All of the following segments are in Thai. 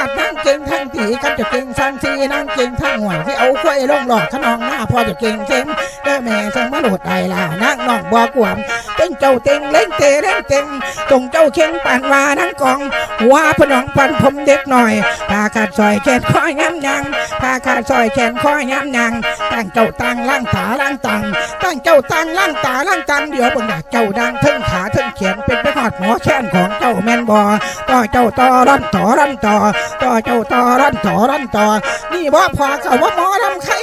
าดนั่งเก่งทั้งตีกันจะเก่งสร้างซีนั่งเก่งทั้งหวยที่เอาควยลงหลอกขนองหน้าพอจะเก่งเก่งได้แม่สังมาโหลดไอล่ะนั่งนองบัวกวม ต้นเจ้าเต็งเล่นเตเล่นเต็งจงเจ้าเข่งปานวานั่งกองหัวพนองปันผมเด็กหน่อยพาขาดซอยแขนคอยย้ำยังพาขาดซอยแขนคอยย้ำยังตั้งเจ้าตั้งล่างตาล่างตังตั้งเจ้าตั้งล่างตาล่างตังเดี๋ยวบิ่งดาเจ้าดังทึ่งขาทึ่งเขียนเป็นไปหอดหมอแค้นของเจ้าแมนบอต่อเจ้าต่อรันต่อรันต่อต่อเจ้าต่อรันต่อรันต่อนี่บ่พอเก่าว่าหมอลำไข่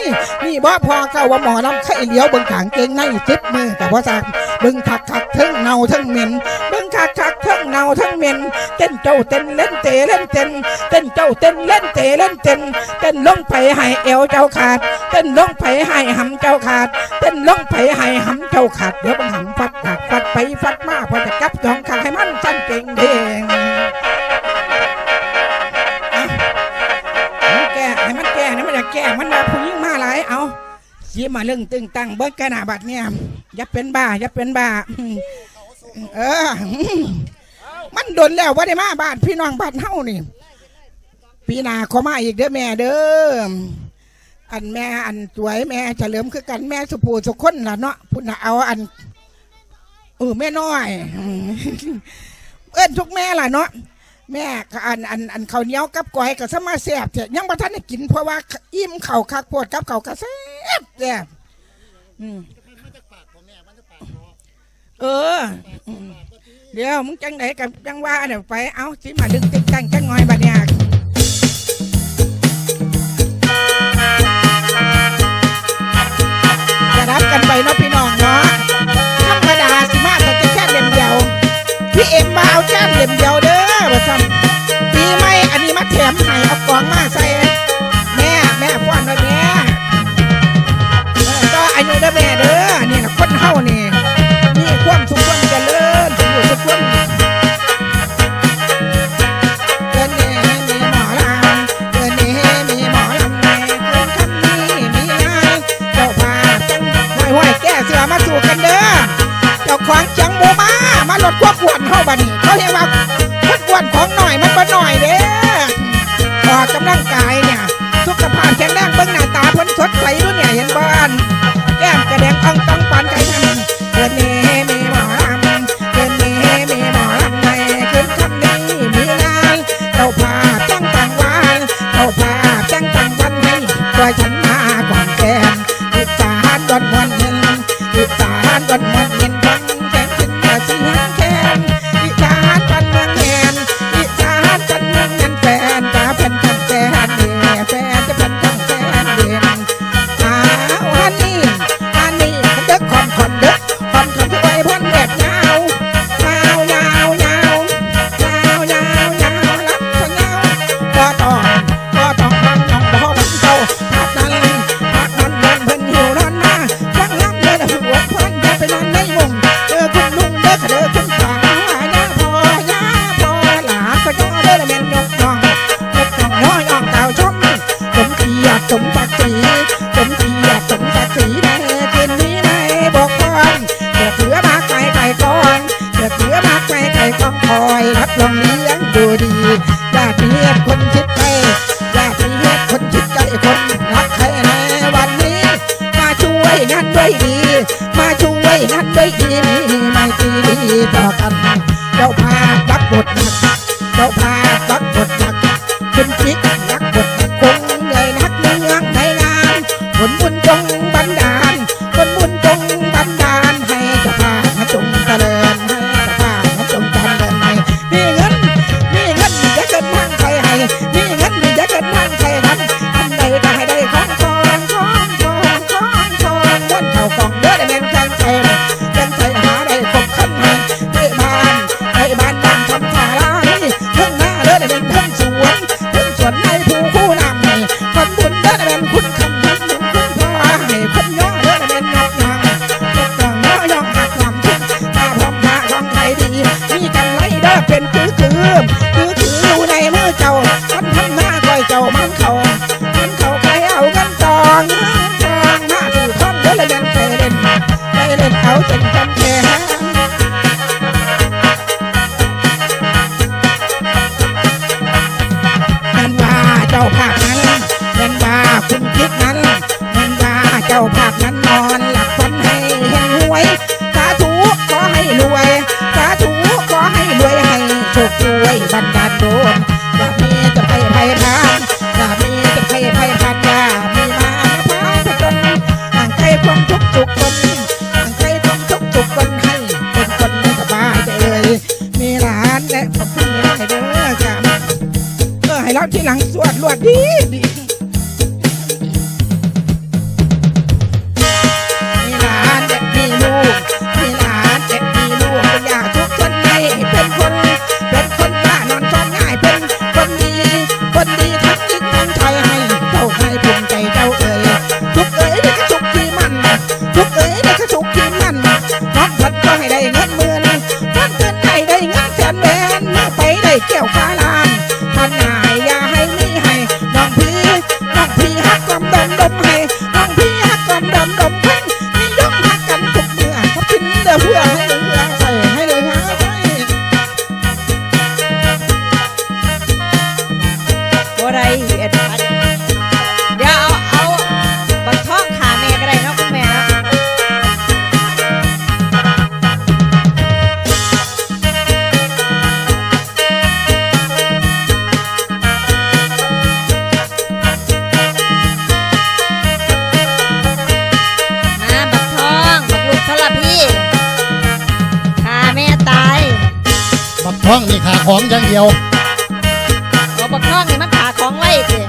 นี่บ่พอเก่าว่าหมอลำไข่เลี้ยวเบิ่งขางเกงในจิบมือแต่ว่าสัก เบิ่งคักคักๆเทึงเนาทั้งเหม็นเบิ่งคักคักๆเทึงเนาทั้งเหม็นเต้นเจ้าเต้นเล่นเตะเล่นเต้นเต้นเจ้าเต้นเล่นเตะเล่นเต้นเต้นลงไปให้เอวเจ้าขาดเต้นลงไปให้หำเจ้าขาดเต้นลงไปให้หำเจ้าขาดเดี๋ยวบังหำฟัดหักฟัดไปฟัดมาพอจะกับสองขาให้มันสั้นเก่งเด้ง สีมาเรื่องตึงตังเบิดกันหนาบัดเนี่ยอย่าเป็นบ้าอย่าเป็นบ้า เออ มันโดนแล้วว่าได้มาบ้านพี่น้องบ้านเฮานี่ปีหน้าขอมาอีกเด้อแม่เด้ออันแม่อันสวยแม่เฉลิมคือกันแม่สุภูสุคนล่ะเนาะพุ่นน่ะเอาอันเออแม่น้อย เอิ้นทุกแม่ล่ะเนาะ แม่ก็อันอันอันข้าวเหนียวกับก้อยกับสมาแซ่บเถอะยังบ่ทันได้กินเพราะว่าอิ่มเข้าคักปวดกับเข้าก็แซ่บแซ่บอืมเออ เดี๋ยวมึงจังไหนกับจังว่าเดี๋ยวไปเอาสิมาดึงติ๊กตังจังงอยบัดเนี่ยจะรับกันไปเนาะพี่น้องเนาะธรรมดาสิมาแต่จะแค่เล่มเดียวพี่เอ็มมาเอาแค่เล่มเดียว อซ้ำปีใหม่อันนี้มาแถมให้เอากล่องมาใส่ เล่ ดที่หลังสวดลวดดีดีมีหลานเจ็ดมีลูกมีหลานเจ็ดมีลูกเป็นอยากทุกคนในเป็นคน เป็นคนบ้านอนคนง่ายเป็นคนดี คนดีทักทิ้งทั้ไทยให้เจ้าไทยภูมิใจเจ้าเอ๋ยทุกเอ๋ยได้กฉุกที่มันทุกเอ๋ยได้กฉุกที่มันน้องพัดก็ให้ได้เงินมื่นพัดเงินได้ได้เงินแสนแบนมาไปได้เกี่ยวข้า ท่องนี่ขาของอย่างเดียวหัวบักท่องนี่มันขาของไว้เสิ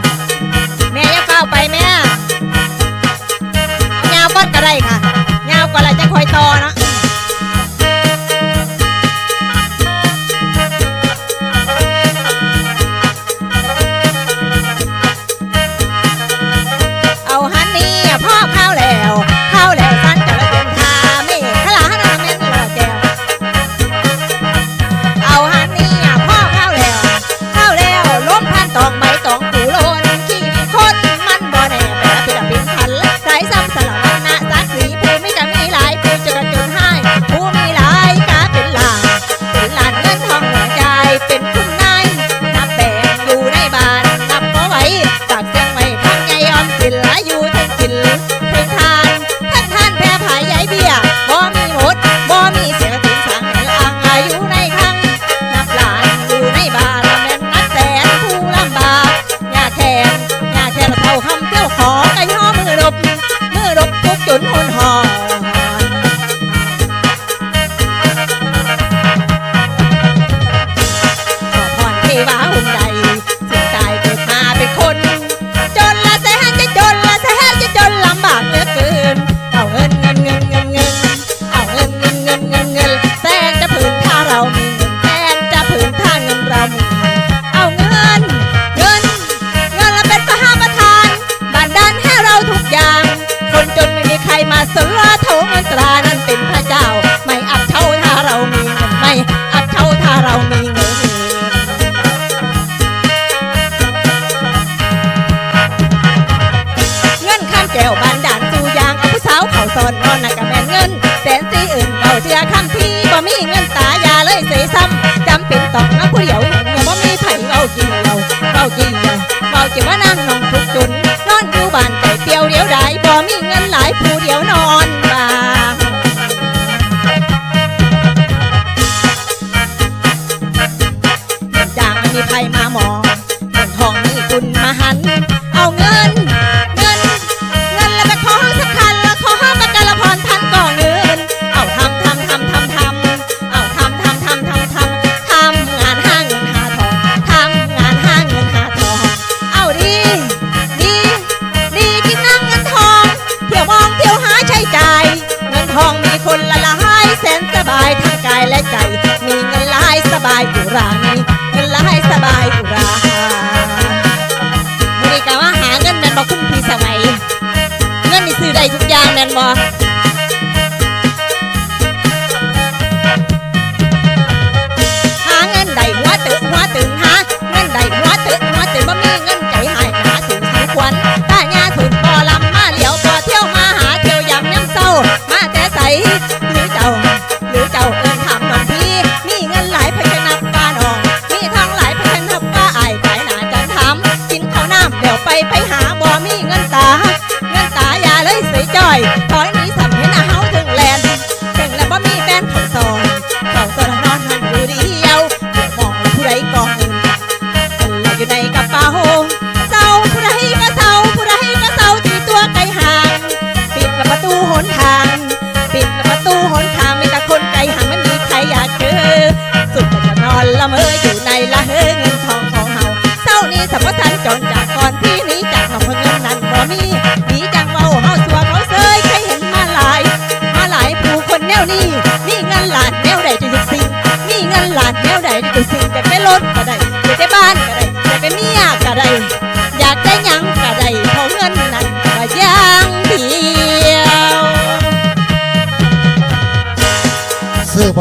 ซ้ำจำเป็นต้องน้ำผู้เดียวเห็นว่าไมีไผ่เอากินเราเอากินเราเอากินว่านั่งนอง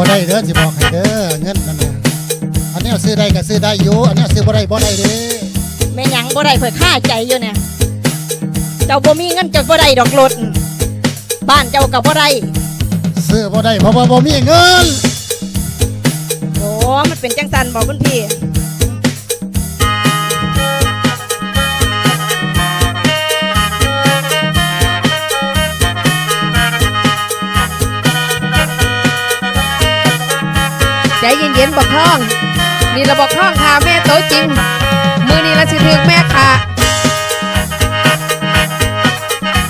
บ่ได้เด้อสิบอกให้เด้อเงินนั่นน่ะอันนี้ซื้อได้ก็ซื้อได้อยู่อันนี้ซื้อบ่ได้บ่ได้เด้อแม่หยังบ่ได้เผยค่าใจอยู่เนี่ยเจ้าบ่มีเงินเจ้าบ่ได้ดอกรถบ้านเจ้าก็บ่ได้ซื้อบ่ได้เพราะว่าบ่มีเงินโอ้มันเป็นจังสันบอกคุณพี่ ใจเย็นๆบอกท้อง นี่ราบอกท้องค่ะแม่โตจริง มือนี้ละสิถึงแม่ค่ะ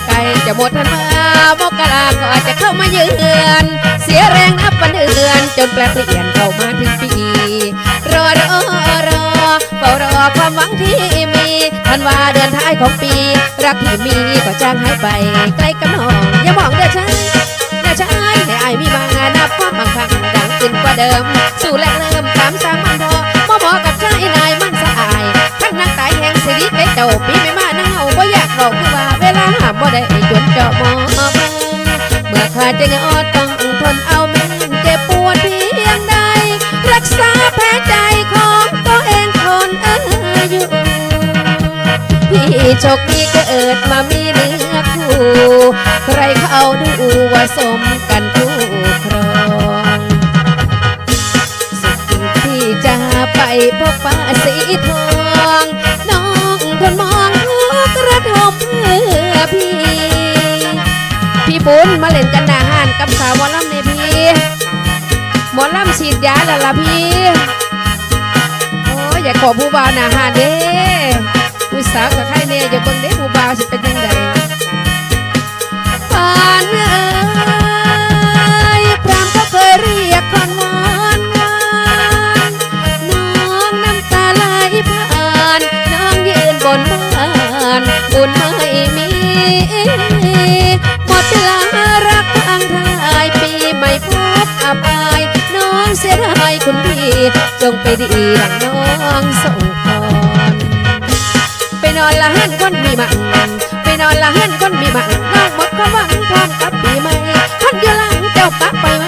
ไก่จะหมดทันมาโมกราก็อาจะเข้ามาเยือนเสียแรงนับวันเดือน จนแปลเปลี่ยนเข้ามาถึงปีรอรอรอเฝ้ารอความหวังที่มีทันว่าเดือนท้ายของปี รักที่มีก็จางหายไปใกล้กับน้องอย่ามองเด้อฉันอย่าใช้ให้อายมีบางงานนับความบางครั้ง นกว่าเดิม สู่แรกเริ่มตามสางมันพอมอมอกับชายนายมันสะอายทั้งนักตายแห่งสิริได้เจ้าปีไม่มานั่งเอาบ่อยากบอกคือว่าเวลาหาบ่ได้จนเจาะหมอเบิ่งเมื่อขาดจะงอต้องทนเอาแม่นเจ็บปวดเพียงใดรักษาแผลใจของตัวเองคนเอออยู่พี่โชคดีเกิด พี่บุญมาเล่นกันหนาหานกับสาวหมอลำในพี่หมอลำฉีดยาแล้วล่ะพี่ โอ้ยอย่าขอผู้บ่าวหนาหานเด้ผู้สาวกับใครเนี่ยอย่าเบิ่งเด้ผู้บ่าวสิเป็นยังไงปานเอ้ยพรามก็เคยเรียกคนวอนวานน้องน้ำตาไหลผ่านน้องยืนบนบ้านบุญไม่มีายคุณพี่ จงไปดีดังน้องส่งพรไปนอนละหันคนมีมันไปนอนละหันคนมีมันน้องหมดความหวังพร้อมกับปีใหม่คนอยู่หลังเจ้าปักไปไหม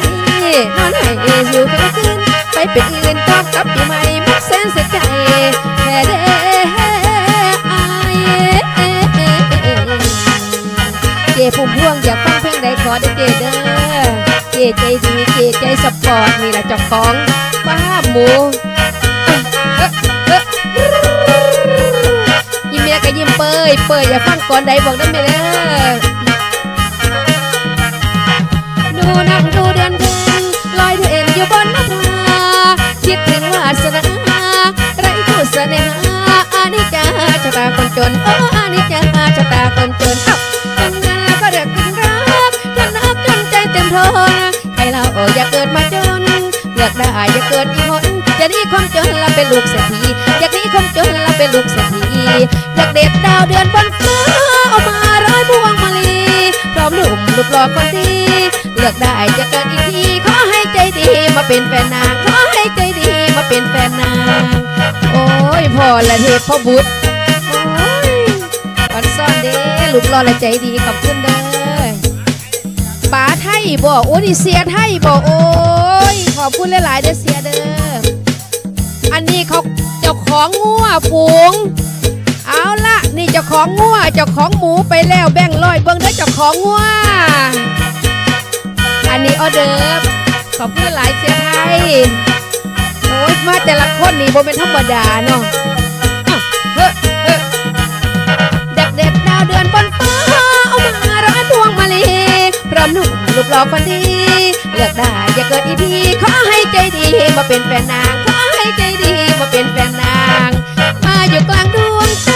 นอนให้อยู่ทุกคืนไปเป็นอื่นพร้อมกับปีใหม่มุกแสนเสียใจแค่เด้อายเจพุ่มพวงอยากฟังเพลงใดขอได้เจเด้อ จใจดีเจใจสปอร์ตนี่แหละเจ้าของป้าหมูยิ้มเมียก็ยิ้มเปยเปยอย่าฟังก่อนใดบอกได้ไหมเด้อดูนังดูเดือนเพ็ญลอยเด่นอยู่บนนภาคิดถึงวาสนาไรคู่เสน่หาอานิจจาชะตาคนจนโอ้อานิจจาชะตาคนจนเอ้า จนใจเต็มทนใครเราอย่าเกิดมาจนเลือกได้อย่าเกิดอีกคนจะหนีความจนและเป็นลูกเศรษฐีอยากหนีความจนและเป็นลูกเศรษฐีอยากเด็ดดาวเดือนบนฟ้าเอามาร้อยพวงมาลีพร้อมหนุ่มรูปหล่อคนดีเลือกได้จะเกิดอีกทีขอให้ใจดีมาเป็นแฟนนางขอให้ใจดีมาเป็นแฟนนางโอ้ยพ่อและเทพพ่อบุตรโอ้ยอันซ่อนเด้ลูกหล่อและใจดีขอบคุณเด้อ ยบ่โอ้นี่เสียไทยบ่โอ้ยขอบคุณหลายๆเด้อเสียเด้ออันนี้เขาเจ้าของงัวฝูงเอาละนี่เจ้าของงัวเจ้าของหมูไปแล้วแบ่งร้อยเบิ่งเด้อเจ้าของงัวอันนี้ออเดิร์ขอบคุณหลายเสียไทยโอ้ยมาแต่ละคนนี่บ่เป็นธรรมดาเนาะเด็กเด็ดดาวเดือนบนฟ้าเอามาร้อยพวงมาลี พราะหนุ่มลูปหล่อคนดี เลือกได้อย่าเกิดอีพีขอให้ใจดีมาเป็นแฟนนางขอให้ใจดีมาเป็นแฟนนาง มาอยู่กลางดวงใจ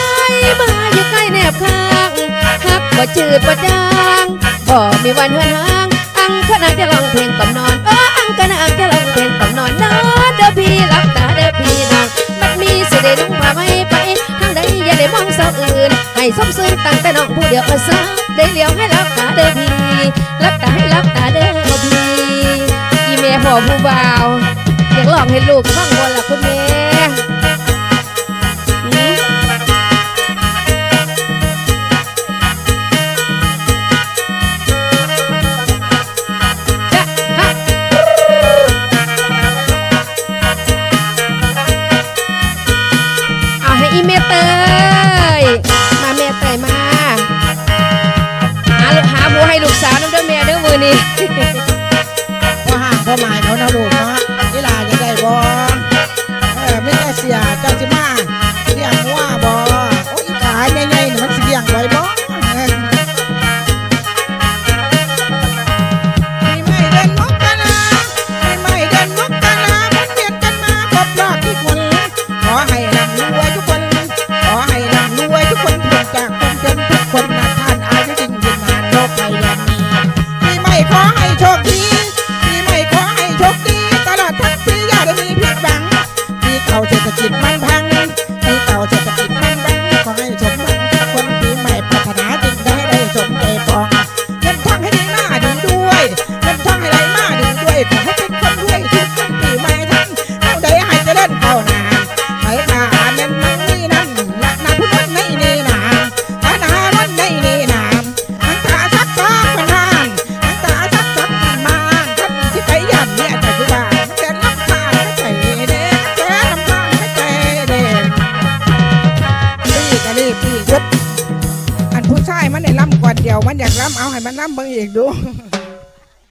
มาอยู่ใกล้แนบข้างฮักบ่จืดบ่จางบ่มีวันเฮืนหางอังขนางจะลองเพลงก่ำนอนเอออังขนางจะลองเพลงก่ำนอนนะเด้อพี่รักตาเด้อพี่นางมันมีสิได้ลุงมาไม่ไปทางใดอย่าได้มองสาวอื่นให้สมซึ้งตั้งแต่น้องผู้เดียวเออซะได้เลี้ยวให้รักตาเด้อพี่ รับตารับตาเด้อพี่ที่แม่พ่อผู้บ่าวอยากลองให้ลูกฟังบ่